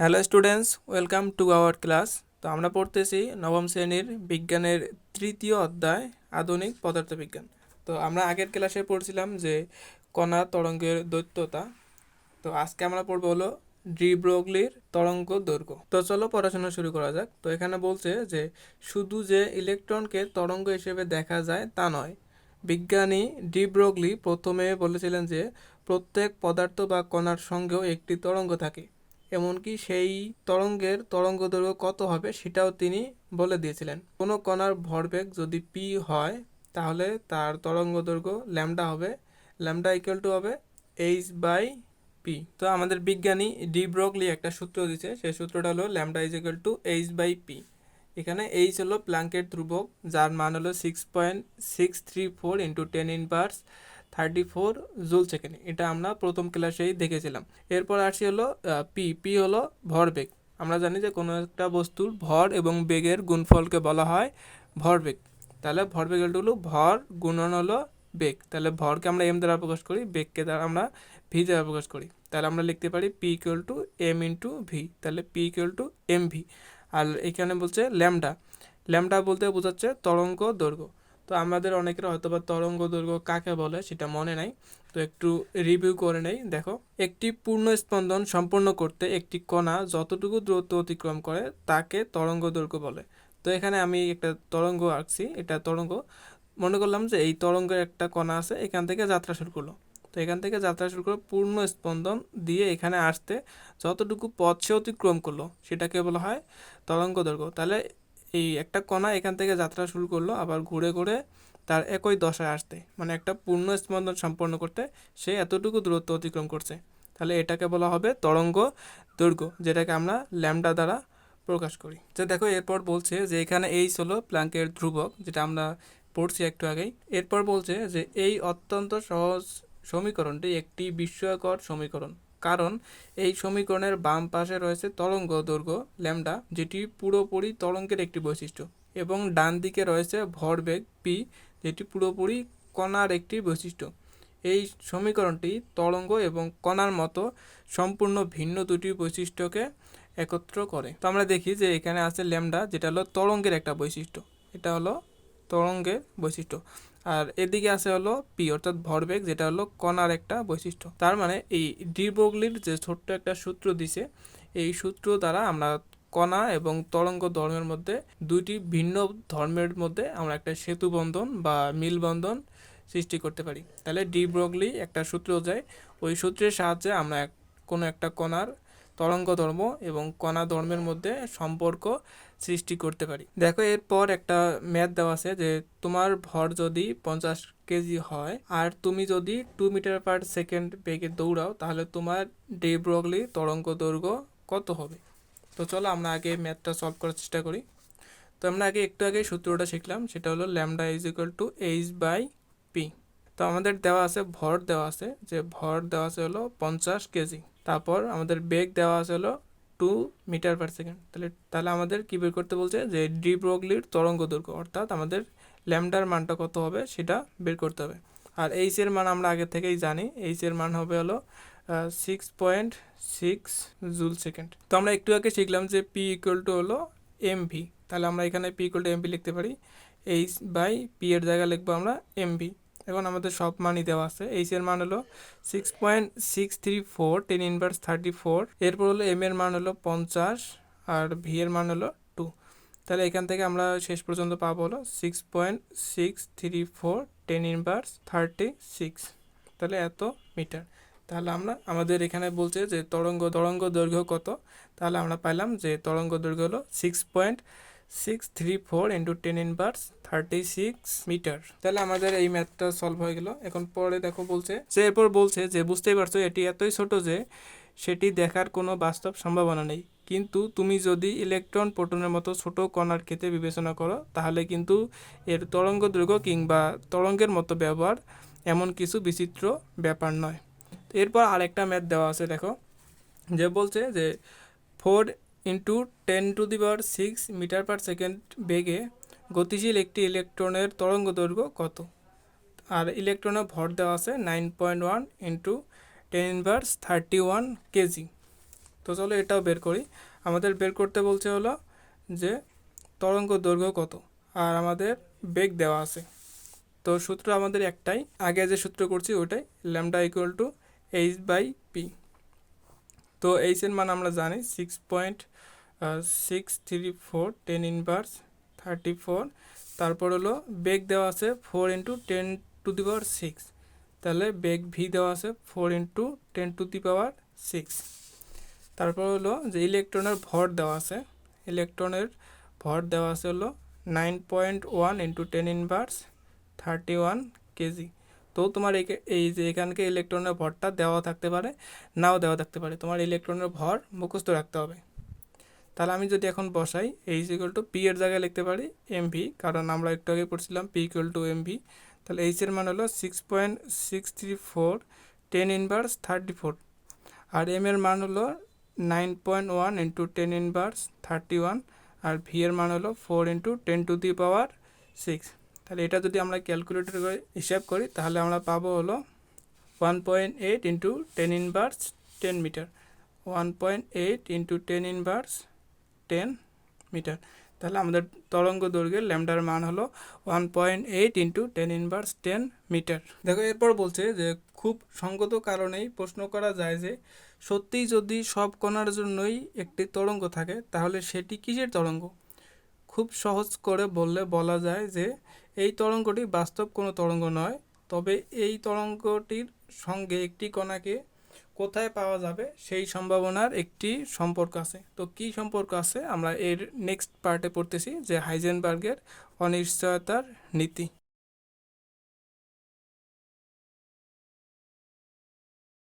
Hello students, welcome to our class. তো আমরা পড়তেছি নবম শ্রেণির বিজ্ঞানের তৃতীয় অধ্যায়, আধুনিক পদার্থবিজ্ঞান। তো আমরা আগের ক্লাসে পড়ছিলাম যে কণা তরঙ্গের দৈত্যতা। তো আজকে আমরা পড়ব হলো ড্রিব্রোগলির তরঙ্গ দৈর্ঘ্য। তো চলো পড়াশোনা শুরু করা যাক। তো এখানে বলছে যে শুধু যে ইলেকট্রনকে তরঙ্গ হিসেবে দেখা যায় তা নয়, বিজ্ঞানী ডিব্রোগলি প্রথমে বলেছিলেন যে প্রত্যেক পদার্থ বা কণার সঙ্গেও একটি তরঙ্গ থাকে। এমনকি সেই তরঙ্গের তরঙ্গদৈর্ঘ্য কত হবে সেটাও তিনি বলে দিয়েছিলেন। কোনো কণার ভরবেগ যদি পি হয়, তাহলে তার তরঙ্গদৈর্ঘ্য ল্যামডা হবে, ল্যামডা ইকুয়াল টু হবে এইচ বাই পি তো আমাদের বিজ্ঞানী ডি ব্রগলি একটা সূত্র দিচ্ছে সেই সূত্রটা হলো lambda is equal to H by P এখানে এইচ হলো প্ল্যাঙ্কের ধ্রুবক, যার মান হলো six point six three four into ten inverse thirty four joule second. এটা আমরা প্রথম ক্লাসেই দেখেছিলাম। এরপর আসি হলো পি। পি হলো ভরবেগ আমরা জানি যে কোনো একটা বস্তুর ভর এবং বেগের গুণফলকে বলা হয় ভরবেগ তাহলে ভরবেগ হলো ভর গুণন হলো বেগ। তাহলে ভরকে আমরা এম দ্বারা প্রকাশ করি, বেগকে দ্বারা আমরা ভি দ্বারা প্রকাশ করি। তাহলে আমরা লিখতে পারি P equal to M into V তাহলে P equal to M V আর এখানে বলছে ল্যামডা ল্যামডা বলতে বোঝাচ্ছে তরঙ্গ দৈর্ঘ্য। তো আমাদের অনেকের হয়তো বা তরঙ্গ দৈর্ঘ্য কাকে বলে সেটা মনে নাই। তো একটু রিভিউ করে নেই। দেখো, একটি পূর্ণ স্পন্দন সম্পন্ন করতে একটি কণা যতটুকু দূরত্ব অতিক্রম করে তাকে তরঙ্গ দৈর্ঘ্য বলে। তো এখানে আমি একটা তরঙ্গ আঁকছি, এটা তরঙ্গ। মনে করলাম যে এই তরঙ্গের একটা কণা আছে, এখান থেকে যাত্রা শুরু করল। তো এখান থেকে যাত্রা শুরু করে পূর্ণ স্পন্দন দিয়ে এখানে আসতে যতটুকু পথ সে অতিক্রম করল, সেটাকে বলা হয় তরঙ্গ দৈর্ঘ্য তাহলে এই একটা কণা এখান থেকে যাত্রা শুরু করল, আবার ঘুরে ঘুরে তার একই দশায় আসতে। মানে একটা পূর্ণ স্পন্দন সম্পন্ন করতে সে এতটুকু দূরত্ব অতিক্রম করছে। তাহলে এটাকে বলা হবে তরঙ্গ দৈর্ঘ্য, যেটাকে আমরা ল্যামডা দ্বারা প্রকাশ করি। তো দেখো, এরপর বলছে যে এখানে এইচ হলো প্ল্যাঙ্কের ধ্রুবক, যেটা আমরা পড়ছি একটু আগেই। এরপর বলছে যে এই অত্যন্ত সহজ সমীকরণটি একটি বিস্ময়কর সমীকরণ। কারণ এই সমীকরণের বাম পাশে রয়েছে তরঙ্গ দৈর্ঘ্য ল্যামডা, যেটি পুরোপুরি তরঙ্গের একটি বৈশিষ্ট্য, এবং ডান দিকে রয়েছে ভরবেগ পি যেটি পুরোপুরি কণার একটি বৈশিষ্ট্য। এই সমীকরণটি তরঙ্গ এবং কণার মতো সম্পূর্ণ ভিন্ন দুটি বৈশিষ্ট্যকে একত্র করে। তো আমরা দেখি যে এখানে আছে ল্যামডা, যেটা হলো তরঙ্গের একটা বৈশিষ্ট্য। এটা হলো তরঙ্গের বৈশিষ্ট্য। আর এদিকে আছে হলো পি অর্থাৎ ভরবেগ, যেটা হলো কণার একটা বৈশিষ্ট্য। তার মানে এই ডিবগলির যে ছোট্ট একটা সূত্র দিছে, এই সূত্র দ্বারা আমরা কণা এবং তরঙ্গ ধর্মের মধ্যে দুইটি ভিন্ন ধর্মের মধ্যে আমরা একটা সেতু বন্ধন বা মিলবন্ধন সৃষ্টি করতে পারি। তাহলে ডি ব্রগলি একটা সূত্র যায়, ওই সূত্রের সাহায্যে আমরা কোনো একটা কণার তরঙ্গ ধর্ম এবং কণা ধর্মের মধ্যে সম্পর্ক সৃষ্টি করতে পারি। দেখো, এরপর একটা ম্যাথ দেওয়া আছে যে তোমার ভর যদি পঞ্চাশ কেজি হয় আর তুমি যদি টু মিটার পার সেকেন্ড বেগে দৌড়াও, তাহলে তোমার ডে ব্রগলি তরঙ্গ দৈর্ঘ্য কত হবে? তো চলো আমরা আগে ম্যাথটা সলভ করার চেষ্টা করি। তো আমরা আগে একটু আগে সূত্রটা শিখলাম, সেটা হলো lambda is equal to H by P তো আমাদের দেওয়া আছে, ভর দেওয়া আছে, যে ভর দেওয়া আছে হলো পঞ্চাশ কেজি। তারপর আমাদের বেগ দেওয়া আছে হলো টু মিটার পার সেকেন্ড তাহলে তাহলে আমাদের কী বের করতে বলছে? যে ডি ব্রগলির তরঙ্গ দৈর্ঘ্য, অর্থাৎ আমাদের ল্যামডার মানটা কত হবে সেটা বের করতে হবে। আর এইচ এর মান আমরা আগে থেকেই জানি। এইচ এর মান হবে হলো six point six joule second তো আমরা একটু আগে শিখলাম যে পি ইকুয়াল টু হলো এম ভি তাহলে আমরা এখানে P equal to M V লিখতে পারি। এইচ বাই পি এর জায়গায় লিখব আমরা এম ভি এখন আমাদের সব মানই দেওয়া আছে। এইচ এর মান হলো six point six three four ten inverse thirty four এরপর হলো এম এর মান হলো পঞ্চাশ, আর ভি এর মান হলো টু তাহলে এখান থেকে আমরা শেষ পর্যন্ত পাবো হলো six point six three four ten inverse thirty six তাহলে এত মিটার তাহলে আমরা, আমাদের এখানে বলছে যে তরঙ্গ তরঙ্গ দৈর্ঘ্য কত? তাহলে আমরা পাইলাম যে তরঙ্গ দৈর্ঘ্য হলো six point six three four into ten inverse thirty six metre তাহলে আমাদের এই ম্যাথটা সলভ হয়ে গেল। এখন পরে দেখো বলছে। যে এরপর বলছে যে, বুঝতেই পারছ, এটি এতই ছোট যে, সেটি দেখার কোনো বাস্তব সম্ভাবনা নেই। কিন্তু তুমি যদি ইলেকট্রন প্রোটনের মতো ছোট কণার ক্ষেত্রে বিবেচনা করো, তাহলে কিন্তু এর তরঙ্গ দৈর্ঘ্য কিংবা তরঙ্গের মতো ব্যবহার এমন কিছু বিচিত্র ব্যাপার নয়। এরপর আরেকটা ম্যাথ দেওয়া আছে, দেখো। যে বলছে যে four into ten to the power six metre per second বেগে গতিশীল একটি ইলেকট্রনের তরঙ্গ দৈর্ঘ্য কত? আর ইলেকট্রনের ভর দেওয়া আছে nine point one into ten inverse thirty one kg তো চলো এটাও বের করি। আমাদের বের করতে বলছে হলো যে তরঙ্গ দৈর্ঘ্য কত? আর আমাদের বেগ দেওয়া আছে। তো সূত্র আমাদের একটাই। আগে যে সূত্র করছি ওটাই lambda equal to H by P তো এইচের মান আমরা জানি six point six three four ten inverse thirty four তারপর হলো বেগ দেওয়া আছে four into ten to the power six তাহলে বেগ ভি দেওয়া আছে four into ten to the power six তারপর হলো যে ইলেকট্রনের ভর দেওয়া আছে ইলেকট্রনের ভর দেওয়া আছে হলো nine point one into ten inverse thirty one kg তো তোমার এই যে এখানকে ইলেকট্রনের ভরটা দেওয়া থাকতে পারে, নাও দেওয়া থাকতে পারে। তোমার ইলেকট্রনের ভর মুখস্থ রাখতে হবে। তাহলে আমি যদি এখন বসাই এইচ ইকুয়াল টু পি এর জায়গায় লিখতে পারি এম ভি কারণ আমরা একটু আগে পড়ছিলাম P equal to M V তাহলে এইচ এর মান হলো six point six three four ten inverse thirty four আর এম এর মান হলো nine point one into ten inverse thirty one আর ভি এর মান হলো four into ten to the power six তাহলে এটা যদি আমরা ক্যালকুলেটর করে হিসাব করি, তাহলে আমরা পাবো হলো one point eight into ten inverse ten metre one point eight into ten inverse ten metre তাহলে আমাদের তরঙ্গ দৈর্ঘ্যের ল্যামডার মান হলো one point eight into ten inverse ten metre দেখো, এরপর বলছে যে খুব সঙ্গত কারণেই প্রশ্ন করা যায় যে সত্যিই যদি সব কণার জন্যই একটি তরঙ্গ থাকে, তাহলে সেটি কিসের তরঙ্গ? খুব সহজ করে বললে বলা যায় যে এই তরঙ্গটি বাস্তব কোনো তরঙ্গ নয়, তবে এই তরঙ্গটির সঙ্গে একটি কণাকে কোথায় পাওয়া যাবে সেই সম্ভাবনার একটি সম্পর্ক আছে। তো কি সম্পর্ক আছে? আমরা এর নেক্সট পার্টে পড়তেছি যে হাইজেনবার্গের অনিশ্চয়তার নীতি।